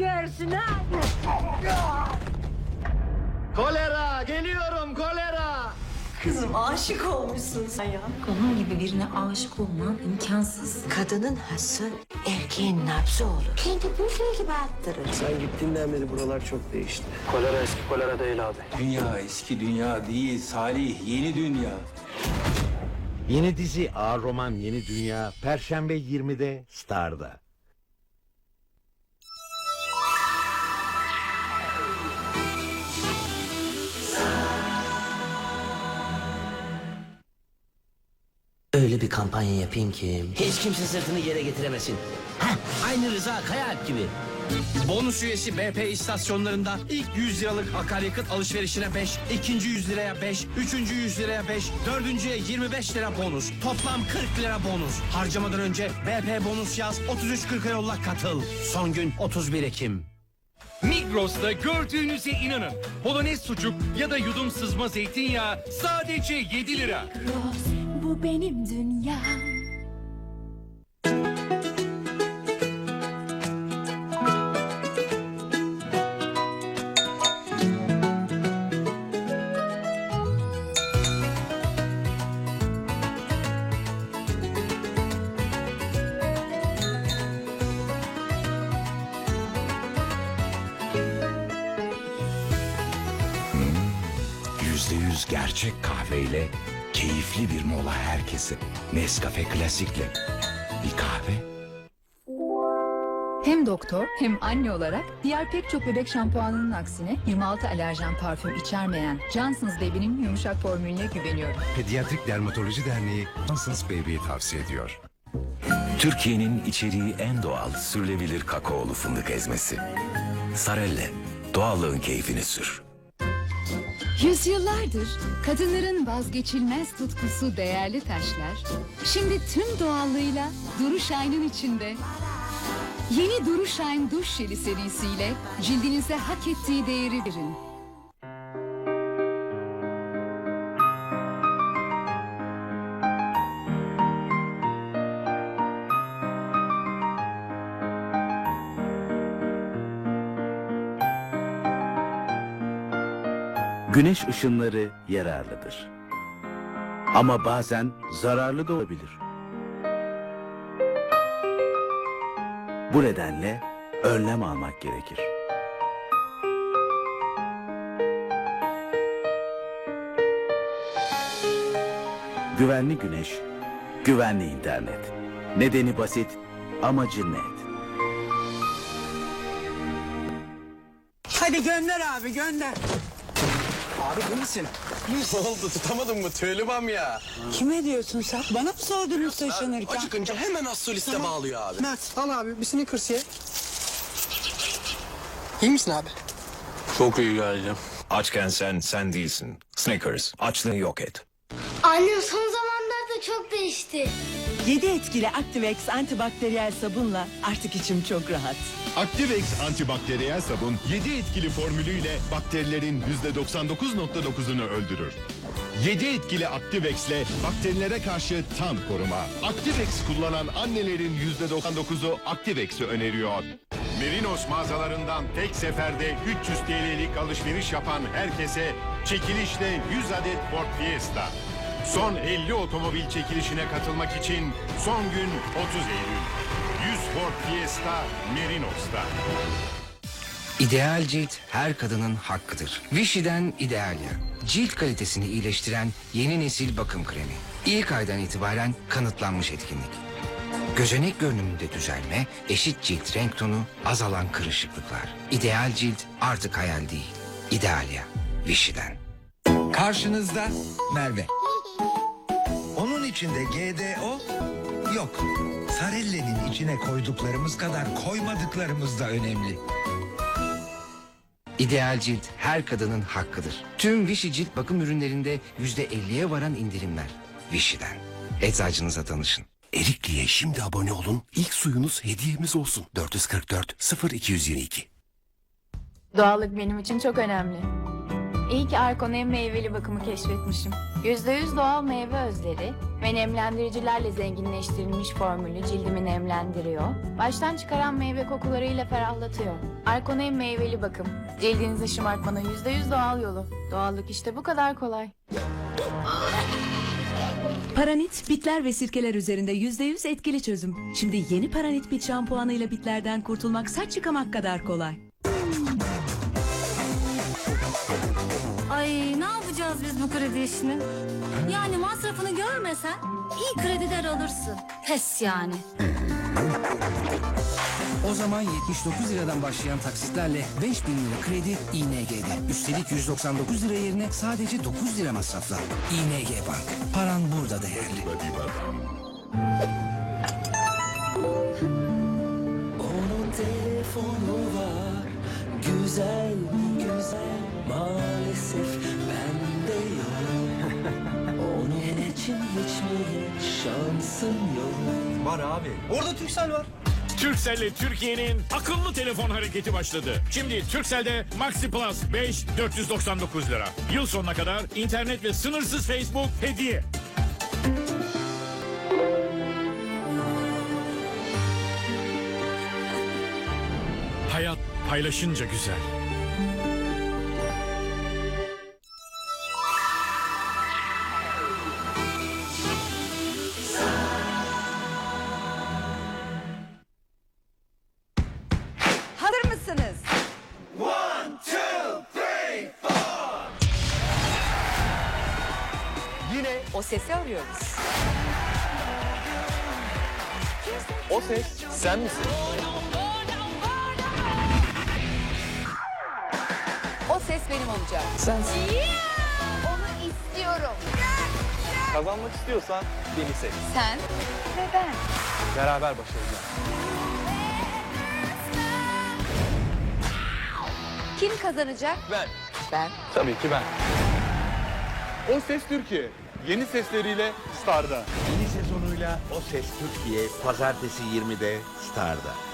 görsün ha. Kolera geliyorum kolera. Kızım aşık olmuşsun sen ya. Onun gibi birine aşık olman imkansız. Kadının hası erkeğin nabzı olur. Kendi bülbül gibi attırır. Sen gittiğinden beri buralar çok değişti. Kolera eski kolera değil abi. Dünya eski dünya değil Salih yeni dünya. Yeni dizi Ağır Roman Yeni Dünya Perşembe 20'de Star'da. Öyle bir kampanya yapayım ki hiç kimse sırtını yere getiremesin. Heh, aynı Rıza Kayaalp gibi. Bonus üyesi BP istasyonlarında ilk 100 liralık akaryakıt alışverişine 5, ikinci 100 liraya 5, üçüncü 100 liraya 5, dördüncüye 25 lira bonus. Toplam 40 lira bonus. Harcamadan önce BP bonus yaz 33.40'a yolla katıl. Son gün 31 Ekim. Migros'ta gördüğünüze inanın. Polonez sucuk ya da yudum sızma zeytinyağı sadece 7 lira. Benim dünyam. Yüzde yüz gerçek kahveyle keyifli bir mola herkese. Nescafe Klasik'le. Bir kahve Hem doktor hem anne olarak diğer pek çok bebek şampuanının aksine 26 alerjen parfüm içermeyen Johnson's Baby'nin yumuşak formülüne güveniyorum. Pediatrik Dermatoloji Derneği Johnson's Baby'yi tavsiye ediyor. Türkiye'nin içeriği en doğal sürülebilir kakaolu fındık ezmesi. Sarelle doğallığın keyfini sür. Yüzyıllardır kadınların vazgeçilmez tutkusu değerli taşlar, şimdi tüm doğallığıyla Duruşayn'ın içinde. Yeni Duruşayn duş jeli serisiyle cildinize hak ettiği değeri verin. Güneş ışınları yararlıdır. Ama bazen zararlı da olabilir. Bu nedenle önlem almak gerekir. Güvenli güneş, güvenli internet. Nedeni basit, amacı net. Hadi gönder abi gönder. Abi iyi misin? Ne oldu tutamadın mı tüylübam ya? Kime diyorsun sen? Bana mı sordunuz taşınırken? Acıkınca hemen az soliste bağlıyor abi. Mert al abi bir Snickers ye. İyi misin abi? Çok iyi geldim. Açken sen sen değilsin. Snickers açlığı yok et. Annem son zamanlarda çok değişti. 7 etkili Activex antibakteriyel sabunla artık içim çok rahat. Activex antibakteriyel sabun 7 etkili formülüyle bakterilerin %99.9'unu öldürür. 7 etkili Activex'le bakterilere karşı tam koruma. Activex kullanan annelerin %99'u Activex'i öneriyor. Merinos mağazalarından tek seferde 300 TL'lik alışveriş yapan herkese çekilişle 100 adet Ford Fiesta. Son 50 otomobil çekilişine katılmak için son gün 30 Eylül. 100 Ford Fiesta Merinos'ta. İdeal cilt her kadının hakkıdır. Vichy'den Idealia. Cilt kalitesini iyileştiren yeni nesil bakım kremi. İlk aydan itibaren kanıtlanmış etkinlik. Gözenek görünümünde düzelme, eşit cilt renk tonu, azalan kırışıklıklar. İdeal cilt artık hayal değil. Idealia. Vichy'den. Karşınızda Merve. İçinde GDO yok. Sarelle'nin içine koyduklarımız kadar koymadıklarımız da önemli. İdeal cilt her kadının hakkıdır. Tüm Vichy cilt bakım ürünlerinde yüzde 50'ye varan indirimler. Vichy'den. Eczacınıza danışın. Erikli'ye şimdi abone olun. İlk suyunuz hediyemiz olsun. 444 0222. Doğallık benim için çok önemli. İyi ki Arkon'un meyveli bakımı keşfetmişim. %100 doğal meyve özleri ve nemlendiricilerle zenginleştirilmiş formülü cildimi nemlendiriyor. Baştan çıkaran meyve kokularıyla ferahlatıyor. Arkon'un meyveli bakım. Cildinizi şımartmanın %100 doğal yolu. Doğallık işte bu kadar kolay. Paranit bitler ve sirkeler üzerinde %100 etkili çözüm. Şimdi yeni Paranit bit şampuanıyla bitlerden kurtulmak saç yıkamak kadar kolay. Yapacağız biz bu kredi işini? Yani masrafını görmesen iyi krediler alırsın. Pes yani. O zaman 79 liradan başlayan taksitlerle 5000 lira kredi ING'de. Üstelik 199 lira yerine sadece 9 lira masrafla. ING Bank. Paran burada değerli. Hiç mi şansım yok Var abi. Orada Türksel var. Turkcell'le Türkiye'nin akıllı telefon hareketi başladı. Şimdi Turkcell'de Maxi Plus 5 499 lira. Yıl sonuna kadar internet ve sınırsız Facebook hediye. Hayat paylaşınca güzel. Yine O sesi arıyoruz. o ses sen misin? O ses benim olacak. Onu istiyorum. Kazanmak istiyorsan beni seç. Sen ve ben. Beraber başaracağız. Kim kazanacak? Ben. Ben. Tabii ki ben. O Ses Türkiye. Yeni sesleriyle Star'da. Yeni sezonuyla O Ses Türkiye Pazartesi 20'de Star'da.